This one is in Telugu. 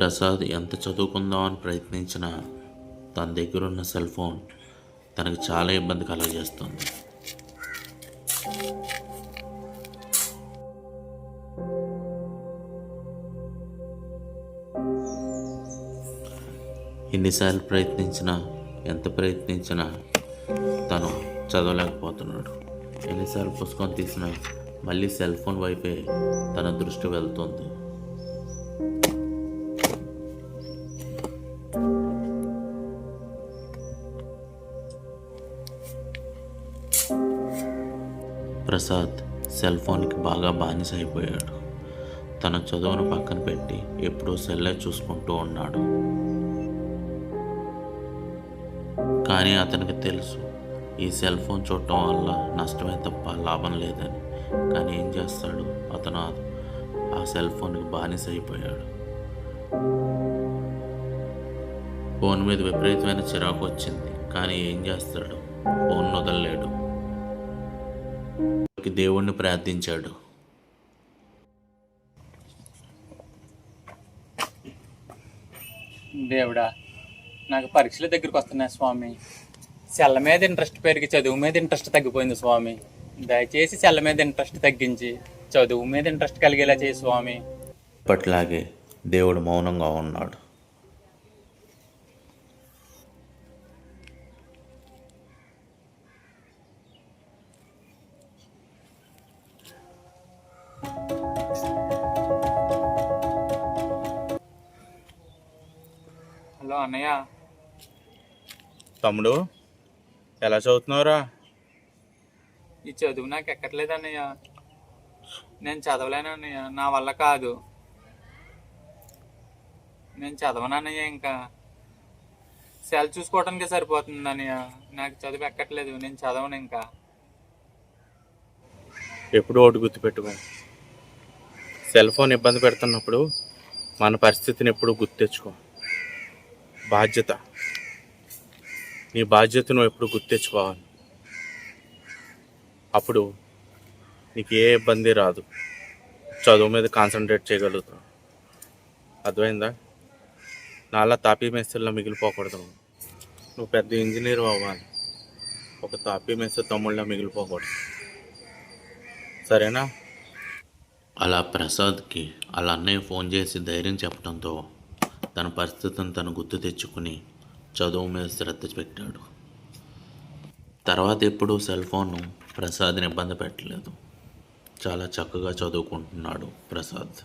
ప్రసాద్ ఎంత చదువుకుందామని ప్రయత్నించినా తన దగ్గర ఉన్న సెల్ ఫోన్ తనకు చాలా ఇబ్బంది కలుగజేస్తుంది. ఎన్నిసార్లు ప్రయత్నించినా ఎంత ప్రయత్నించినా తను చదవలేకపోతున్నాడు. ఎన్నిసార్లు పుస్తకం తీసినా మళ్ళీ సెల్ ఫోన్ వైపే తన దృష్టి వెళ్తుంది. ప్రసాద్ సెల్ ఫోన్కి బాగా బానిస అయిపోయాడు. తన చదువును పక్కన పెట్టి ఎప్పుడూ సెల్లే చూసుకుంటూ ఉన్నాడు. కానీ అతనికి తెలుసు ఈ సెల్ ఫోన్ చూడటం వల్ల నష్టమే తప్ప లాభం లేదని. కానీ ఏం చేస్తాడు? అతను ఆ- ఆ సెల్ ఫోన్కి బానిస అయిపోయాడు. ఫోన్ మీద విపరీతమైన చిరాకు వచ్చింది. కానీ ఏం చేస్తాడు? ఫోన్ వదలలేడు. దేవుణ్ణి ప్రార్థించాడు. దేవుడా నాకు పరీక్షల దగ్గరికి వస్తున్నాయి స్వామి. సెల్ల మీద ఇంట్రెస్ట్ పెరిగి చదువు మీద ఇంట్రెస్ట్ తగ్గిపోయింది స్వామి. దయచేసి సెల్ల మీద ఇంట్రెస్ట్ తగ్గించి చదువు మీద ఇంట్రెస్ట్ కలిగేలా చేయి స్వామి. ఇప్పట్లాగే దేవుడు మౌనంగా ఉన్నాడు. హలో అన్నయ్య. తమ్ముడు ఎలా చదువుతున్నావురా? ఈ చదువు నాకు ఎక్కట్లేదు అన్నయ్య. నేను చదవలేను అన్నయ్య. నా వల్ల కాదు. నేను చదవను అన్నయ్య ఇంకా. సెల్ చూసుకోవడానికి సరిపోతుంది అన్నయ్య. నాకు చదువు ఎక్కట్లేదు. నేను చదవను ఇంకా. ఎప్పుడు ఒకటి గుర్తుపెట్టుకో. సెల్ ఫోన్ ఇబ్బంది పెడుతున్నప్పుడు మన పరిస్థితిని ఎప్పుడు గుర్తెచ్చుకో బాధ్యత. నీ బాధ్యత నువ్వు ఎప్పుడు గుర్తెచ్చుకోవాలి అప్పుడు నీకు ఏ ఇబ్బంది రాదు. చదువు మీద కాన్సన్ట్రేట్ చేయగలుగుతావు. అర్థమైందా? నాలా తాపీ మేస్త్రిలో మిగిలిపోకూడదు నువ్వు. నువ్వు పెద్ద ఇంజనీర్ అవ్వాలి. ఒక తాపీ మేస్త్రి తమ్ముళ్ళ మిగిలిపోకూడదు. సరేనా? అలా ప్రసాద్కి వాళ్ళ అన్నయ్య ఫోన్ చేసి ధైర్యం చెప్పడంతో తన పరిస్థితిని తను గుర్తు తెచ్చుకుని చదువు మీద శ్రద్ధ పెట్టాడు. తర్వాత ఎప్పుడూ సెల్ ఫోన్ ప్రసాద్ని ఇబ్బంది పెట్టలేదు. చాలా చక్కగా చదువుకుంటున్నాడు ప్రసాద్.